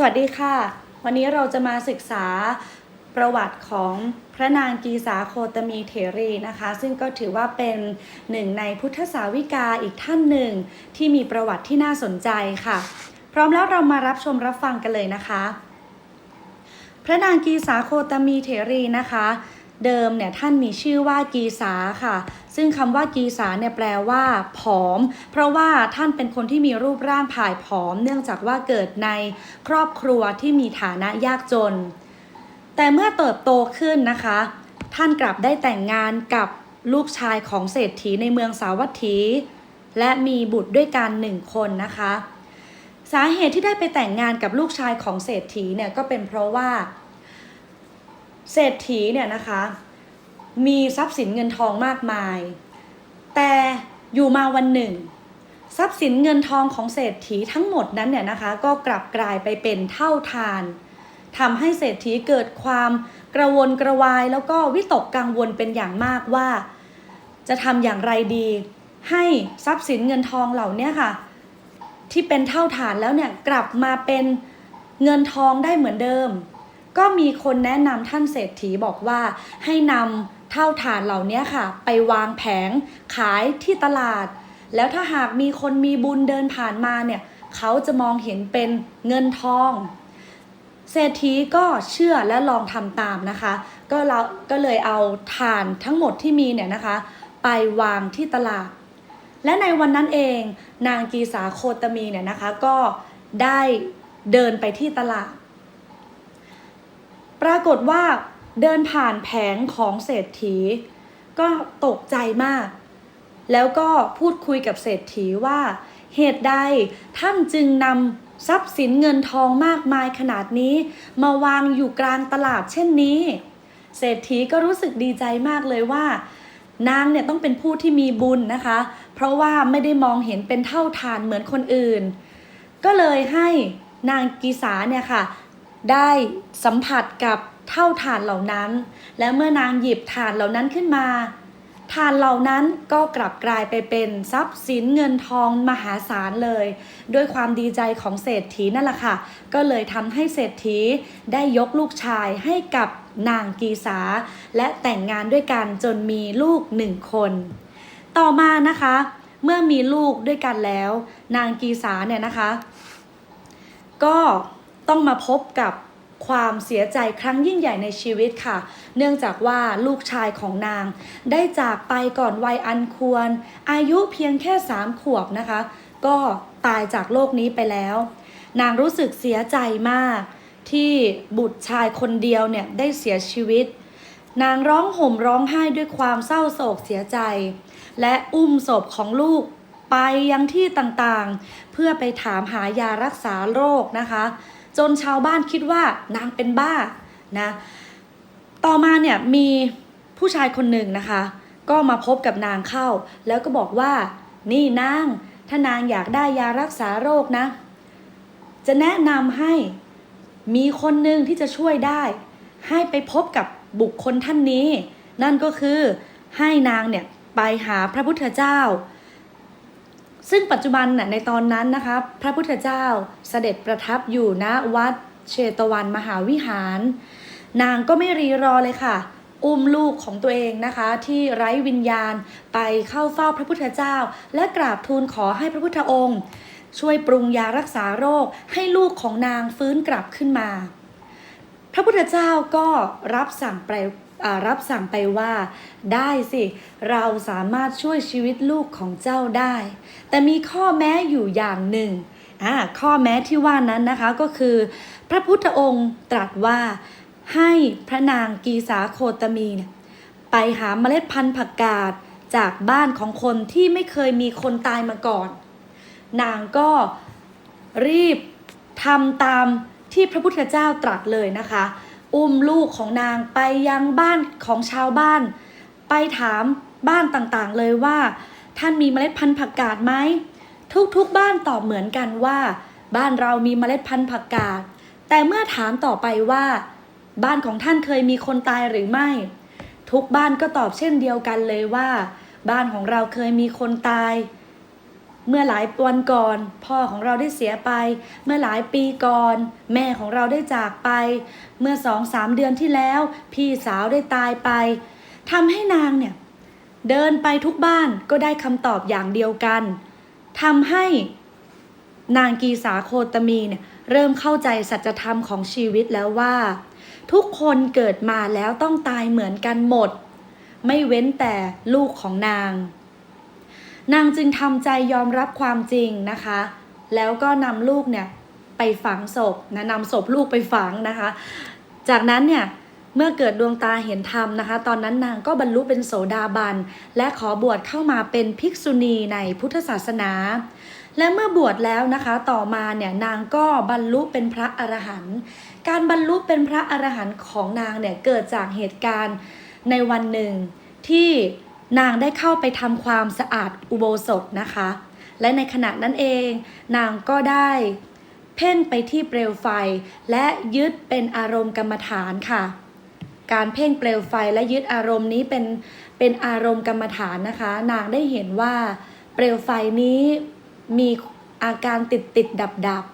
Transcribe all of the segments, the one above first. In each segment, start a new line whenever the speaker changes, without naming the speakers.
สวัสดีค่ะ วันนี้เราจะมาศึกษาประวัติของพระนางกีสาโคตมีเถรีนะคะ ซึ่งก็ถือว่าเป็นหนึ่งในพุทธสาวิกาอีกท่านหนึ่ง ที่มีประวัติที่น่าสนใจค่ะ พร้อมแล้วเรามารับชมรับฟังกันเลยนะคะ พระนางกีสาโคตมีเถรีนะคะ เดิมเนี่ยท่านมีชื่อว่ากีสาค่ะ ซึ่งคำว่ากีสาเนี่ยแปลว่า ผอม เพราะว่าท่านเป็นคนที่มีรูปร่างผายผอม เนื่องจากว่าเกิดในครอบครัวที่มีฐานะยากจน แต่เมื่อเติบโตขึ้นนะคะ ท่านกลับได้แต่งงานกับลูกชายของเศรษฐีในเมืองสาวัตถี และมีบุตรด้วยกันหนึ่งคนนะคะ สาเหตุที่ได้ไปแต่งงานกับลูกชายของเศรษฐีเนี่ยก็เป็นเพราะว่า เศรษฐีเนี่ยนะคะ มีทรัพย์สินเงินทองมากมาย แต่อยู่มาวันหนึ่ง ทรัพย์สินเงินทองของเศรษฐีทั้งหมดนั้นเนี่ยนะคะ ก็กลับกลายไปเป็นเท่าทานทำให้เศรษฐีเกิดความกระวนกระวายแล้วก็วิตกกังวลเป็นอย่างมากว่า จะทำอย่างไรดี ให้ทรัพย์สินเงินทองเหล่านี้ค่ะ ที่เป็นเท่าฐานแล้วเนี่ยกลับมาเป็นเงินทองได้เหมือนเดิม ก็มีคนแนะนำท่านเศรษฐีบอกว่าให้นำ เท่าฐานเหล่านี้ค่ะ ไปวางแผงขายที่ตลาด แล้วถ้าหากมีคนมีบุญเดินผ่านมาเนี่ยเขาจะมองเห็นเป็นเงินทอง เศรษฐีก็เชื่อและลองทำตามนะคะ ก็เราก็เลยเอาถานทั้งหมดที่มีเนี่ยนะคะ ไปวางที่ตลาด และในวันนั้นเองนางกีสาโคตมีเนี่ยนะคะก็ได้เดินไปที่ตลาด ปรากฏว่า เดินผ่านแผงของเศรษฐี ก็ตกใจมาก แล้วก็พูดคุยกับเศรษฐีว่า เหตุใดท่านจึงนำทรัพย์สินเงินทองมากมายขนาดนี้ มาวางอยู่กลางตลาดเช่นนี้ เศรษฐีก็รู้สึกดีใจมากเลยว่านางเนี่ยต้องเป็นผู้ที่มีบุญนะคะ เพราะว่าไม่ได้มองเห็นเป็นเท่าทานเหมือนคนอื่น ก็เลยให้นางกีสาเนี่ยค่ะ ได้สัมผัสกับ เท่าฐานเหล่านั้น และเมื่อนางหยิบฐานเหล่านั้นขึ้นมาฐานเหล่านั้นก็กลับกลายไปเป็นทรัพย์สินเงินทองมหาศาลเลย ด้วยความดีใจของเศรษฐีนั่นแหละค่ะ ก็เลยทำให้เศรษฐีได้ยกลูกชายให้กับนางกีสา และแต่งงานด้วยกันจนมีลูกหนึ่งคน ต่อมานะคะ เมื่อมีลูกด้วยกันแล้ว นางกีสาเนี่ยนะคะ ก็ต้องมาพบกับ ความเสียใจครั้งยิ่งใหญ่ในชีวิตค่ะ เนื่องจากว่าลูกชายของนาง ได้จากไปก่อนวัยอันควร อายุเพียงแค่สามขวบนะคะ ก็ตายจากโลกนี้ไปแล้ว นางรู้สึกเสียใจมาก ที่บุตรชายคนเดียวเนี่ยได้เสียชีวิต นางร้องห่มร้องไห้ด้วยความเศร้าโศกเสียใจ และอุ้มศพของลูกไปยังที่ต่างๆ เพื่อไปถามหายารักษาโรคนะคะ จนชาวบ้านคิดว่านางเป็นบ้านะต่อมาเนี่ยมีผู้ชายคนหนึ่งนะคะ ก็มาพบกับนางเข้า แล้วก็บอกว่า นี่นาง ถ้านางอยากได้ยารักษาโรคนะ จะแนะนำให้มีคนหนึ่งที่จะช่วยได้ ให้ไปพบกับบุคคลท่านนี้ นั่นก็คือให้นางเนี่ยไปหาพระพุทธเจ้า ซึ่งปัจจุบันน่ะในตอนนั้นนะคะพระพุทธเจ้าเสด็จประทับอยู่ณวัดเชตวันมหาวิหาร นางก็ไม่รีรอเลยค่ะ อุ้มลูกของตัวเองนะคะ ที่ไร้วิญญาณไปเข้าเฝ้าพระพุทธเจ้า และกราบทูลขอให้พระพุทธองค์ ช่วยปรุงยารักษาโรคให้ลูกของนางฟื้นกลับขึ้นมา พระพุทธเจ้าก็รับสั่งไป รับสั่งไปว่า ได้สิ เราสามารถช่วยชีวิตลูกของเจ้าได้ แต่มีข้อแม้อยู่อย่างหนึ่งข้อแม้ที่ว่านั้นนะคะก็คือ พระพุทธองค์ตรัสว่าให้พระนางกีสาโคตมี ไปหาเมล็ดพันธุ์ผักกาดจากบ้านของคนที่ไม่เคยมีคนตายมาก่อน นางก็รีบทำตามที่พระพุทธเจ้าตรัสเลยนะคะ อุ้มลูกของนางไปยังบ้านของชาวบ้าน ไปถามบ้านต่างๆ เลยว่า ท่านมีเมล็ดพันธุ์ผักกาดไหมทุกๆบ้านตอบเหมือนกันว่า บ้านเรามีเมล็ดพันธุ์ผักกาด แต่เมื่อถามต่อไปว่า บ้านของท่านเคยมีคนตายหรือไม่ ทุกบ้านก็ตอบเช่นเดียวกันเลยว่า บ้านของเราเคยมีคนตาย เมื่อหลายวันก่อน พ่อของเราได้เสียไป เมื่อหลายปีก่อน แม่ของเราได้จากไป เมื่อสองสามเดือนที่แล้ว พี่สาวได้ตายไปทำให้นางเนี่ย เดินไปทุกบ้านก็ได้คำตอบอย่างเดียวกันทำให้นางกีสาโคตมีเนี่ยเริ่มเข้าใจสัจธรรมของชีวิตแล้วว่า ทุกคนเกิดมาแล้วต้องตายเหมือนกันหมด ไม่เว้นแต่ลูกของนาง นางจึงทำใจยอมรับความจริงนะคะ แล้วก็นำลูกเนี่ยไปฝังศพนะนำศพลูกไปฝังนะคะ จากนั้นเนี่ยเมื่อเกิดดวงตาเห็นธรรมนะคะ ตอนนั้นนางก็บรรลุเป็นโสดาบัน และขอบวชเข้ามาเป็นภิกษุณีในพุทธศาสนา และเมื่อบวชแล้วนะคะ ต่อมาเนี่ยนางก็บรรลุเป็นพระอรหันต์ การบรรลุเป็นพระอรหันต์ของนางเนี่ยเกิดจากเหตุการณ์ในวันหนึ่งที่ นางได้เข้าไปทำความสะอาดอุโบสถนะคะ และในขณะนั้นเอง นางก็ได้ เพ่งไปที่เปลวไฟ และยึดเป็นอารมณ์กรรมฐานค่ะ การเพ่งเปลวไฟและยึดอารมณ์นี้เป็นเป็นอารมณ์กรรมฐานนะคะ นางได้เห็นว่า เปลวไฟนี้มีอาการติดติดดับดับ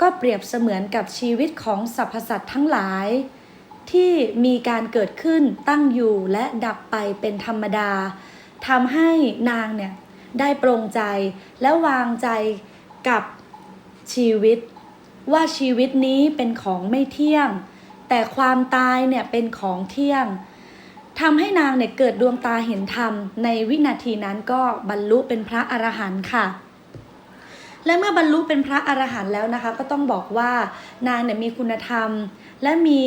ก็เปรียบเสมือนกับชีวิตของสรรพสัตว์ทั้งหลาย ที่มีการเกิดขึ้นตั้งอยู่และดับไปเป็นธรรมดาทำให้นางเนี่ยได้ปรงใจและวางใจกับชีวิต ว่าชีวิตนี้เป็นของไม่เที่ยง แต่ความตายเนี่ยเป็นของเที่ยงทำให้นางเนี่ยเกิดดวงตาเห็นธรรม ในวินาทีนั้นก็บรรลุเป็นพระอรหันต์ค่ะ และเมื่อบรรลุเป็นพระอรหันต์แล้วนะคะ ก็ต้องบอกว่านางเนี่ยมีคุณธรรม และมี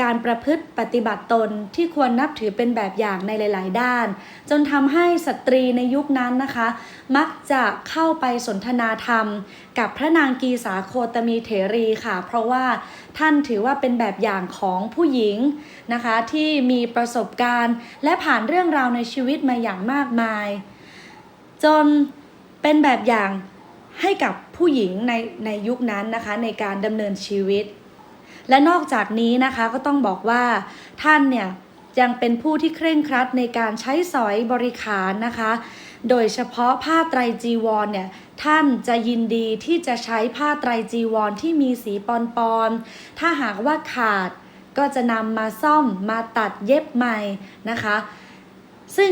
การประพฤติปฏิบัติตนที่ควรนับถือเป็นแบบอย่างในหลาย ๆ ด้าน จนทำให้สตรีในยุคนั้นนะคะ มักจะเข้าไปสนทนาธรรม กับพระนางกีสาโคตมีเถรีค่ะ เพราะว่าท่านถือว่าเป็นแบบอย่างของผู้หญิงนะคะ ที่มีประสบการณ์ และผ่านเรื่องราวในชีวิตมาอย่างมากมาย จนเป็นแบบอย่างให้กับผู้หญิงในในยุคนั้นนะคะในการดำเนินชีวิต และนอกจากนี้นะคะก็ต้องบอกว่าท่านเนี่ยยังเป็นผู้ที่เคร่งครัดในการใช้สอยบริขารนะคะ โดยเฉพาะผ้าไตรจีวรเนี่ยท่านจะยินดีที่จะใช้ผ้าไตรจีวรที่มีสีปอนๆ ถ้าหากว่าขาดก็จะนำมาซ่อมมาตัดเย็บใหม่นะคะ ซึ่ง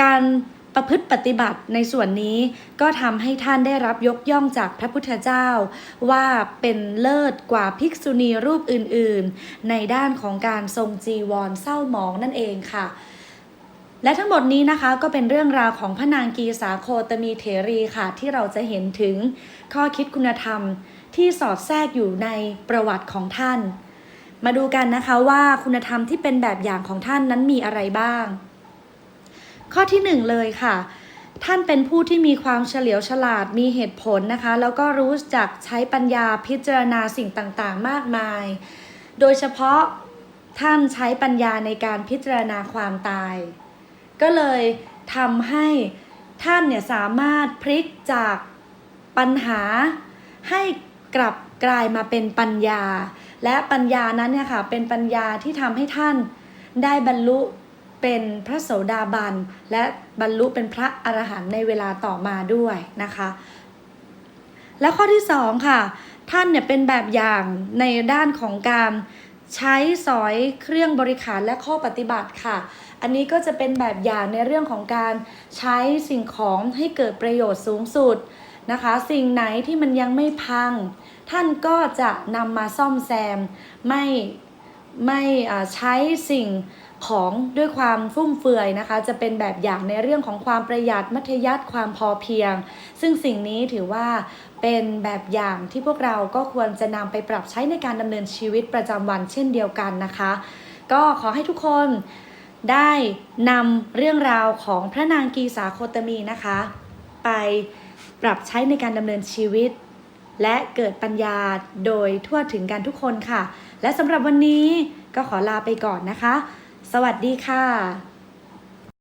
การ ประพฤติปฏิบัติในส่วนนี้ก็ทำให้ท่านได้รับยกย่องจากพระพุทธเจ้า ว่าเป็นเลิศกว่าภิกษุณีรูปอื่นๆ ในด้านของการทรงจีวรเศร้าหมองนั่นเองค่ะ และทั้งหมดนี้นะคะก็เป็นเรื่องราวของพระนางกีสาโคตมีเถรีค่ะ ที่เราจะเห็นถึงข้อคิดคุณธรรมที่สอดแทรกอยู่ในประวัติของท่าน มาดูกันนะคะว่าคุณธรรมที่เป็นแบบอย่างของท่านนั้นมีอะไรบ้าง ข้อที่หนึ่งเลยค่ะ ท่านเป็นผู้ที่มีความเฉลียวฉลาดมีเหตุผลนะคะ แล้วก็รู้จักใช้ปัญญาพิจารณาสิ่งต่างๆ มากมาย โดยเฉพาะท่านใช้ปัญญาในการพิจารณาความตาย ก็เลยทำให้ท่านเนี่ยสามารถพลิกจากปัญหาให้กลับกลายมาเป็นปัญญา และปัญญานั้นเนี่ยค่ะเป็นปัญญาที่ทำให้ท่านได้บรรลุ เป็นพระโสดาบัน และบรรลุเป็นพระอรหันต์ในเวลาต่อมาด้วยนะคะ และข้อที่สองค่ะ ท่านเนี่ยเป็นแบบอย่างในด้านของการใช้สอยเครื่องบริขารและข้อปฏิบัติค่ะ อันนี้ก็จะเป็นแบบอย่างในเรื่องของการใช้สิ่งของให้เกิดประโยชน์สูงสุดนะคะ สิ่งไหนที่มันยังไม่พัง ท่านก็จะนำมาซ่อมแซมไม่ ไม่ใช้สิ่งของด้วยความฟุ่มเฟือยนะคะ จะเป็นแบบอย่างในเรื่องของความประหยัดมัธยัติความพอเพียง ซึ่งสิ่งนี้ถือว่าเป็นแบบอย่างที่พวกเราก็ควรจะนำไปปรับใช้ในการดำเนินชีวิตประจำวันเช่นเดียวกันนะคะ ก็ขอให้ทุกคนได้นำเรื่องราวของพระนางกีสาโคตมีนะคะ ไปปรับใช้ในการดำเนินชีวิต และเกิดปัญญาโดยทั่วถึงกันทุกคนค่ะ และสำหรับวันนี้ก็ขอลาไปก่อนนะคะ สวัสดีค่ะ